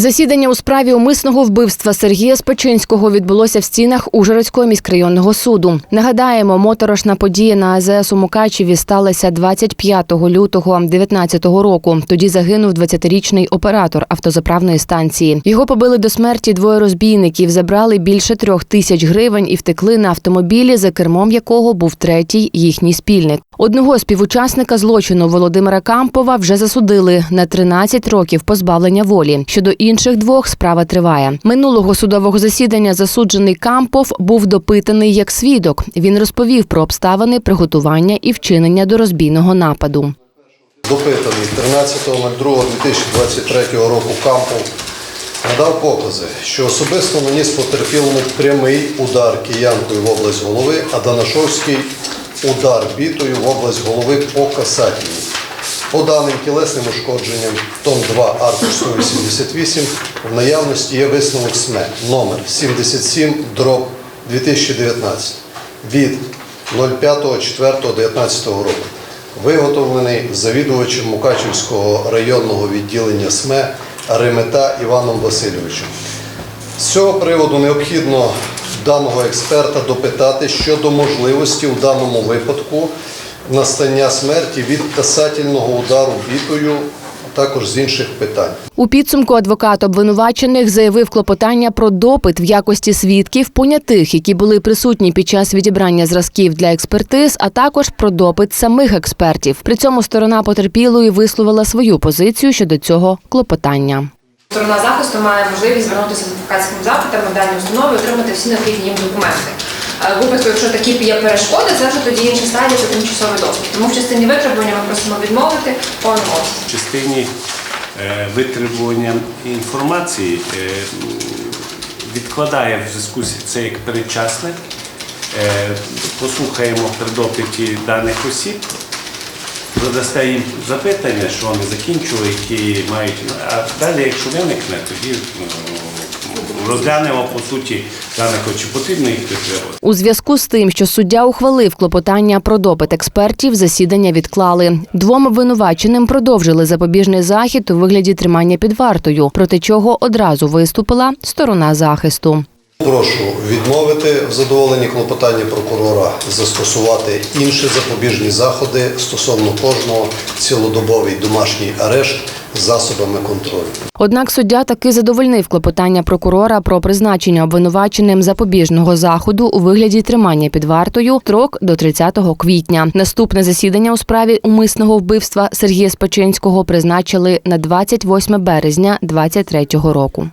Засідання у справі умисного вбивства Сергія Спечинського відбулося в стінах Ужгородського міськрайонного суду. Нагадаємо, моторошна подія на АЗС у Мукачеві сталася 25 лютого 2019 року. Тоді загинув 20-річний оператор автозаправної станції. Його побили до смерті двоє розбійників, забрали більше трьох тисяч гривень і втекли на автомобілі, за кермом якого був третій їхній спільник. Одного співучасника злочину Володимира Кампова вже засудили на 13 років позбавлення волі. Щодо інших двох справа триває. Минулого судового засідання засуджений Кампов був допитаний як свідок. Він розповів про обставини приготування і вчинення до розбійного нападу. Допитаний 13.02.2023 року Кампов надав покази, що особисто наніс потерпілому прямий удар киянкою в область голови, а Данашовський удар бітою в область голови по касательній. По даним тілесним ушкодженням, том 2, аркуш 188, в наявності є висновок СМЕ номер 77 дроб 2019 від 05.04.19 року, виготовлений завідувачем Мукачівського районного відділення СМЕ Ремета Іваном Васильовичем. З цього приводу необхідно даного експерта допитати щодо можливості у даному випадку настання смерті від касательного удару бітою, а також з інших питань. У підсумку адвокат обвинувачених заявив клопотання про допит в якості свідків понятих, які були присутні під час відібрання зразків для експертиз, а також про допит самих експертів. При цьому сторона потерпілої висловила свою позицію щодо цього клопотання. Сторона захисту має можливість звернутися з адвокатським запитом дані установи і отримати всі необхідні їм документи. Е, В випадку, якщо такі є перешкоди, це вже тоді інша стадія, це тимчасовий доступ. Тому в частині витребування ми просимо відмовити обсязі. В частині е, витребування інформації е, відкладає в зв'язку з це як передчасне. Е, Послухаємо при допиті даних осіб, задасте їм запитання, що вони закінчили, які мають. А далі, якщо виникне, тоді ну, розглянемо по суті даних, чи потрібно їх підтримувати. У зв'язку з тим, що суддя ухвалив клопотання про допит експертів, засідання відклали. Двом обвинуваченим продовжили запобіжний захід у вигляді тримання під вартою, проти чого одразу виступила сторона захисту. Прошу відмовити в задоволенні клопотання прокурора, застосувати інші запобіжні заходи стосовно кожного цілодобовий домашній арешт засобами контролю. Однак суддя таки задовольнив клопотання прокурора про призначення обвинуваченим запобіжного заходу у вигляді тримання під вартою строк до 30 квітня. Наступне засідання у справі умисного вбивства Сергія Спачинського призначили на 28 березня 2023 року.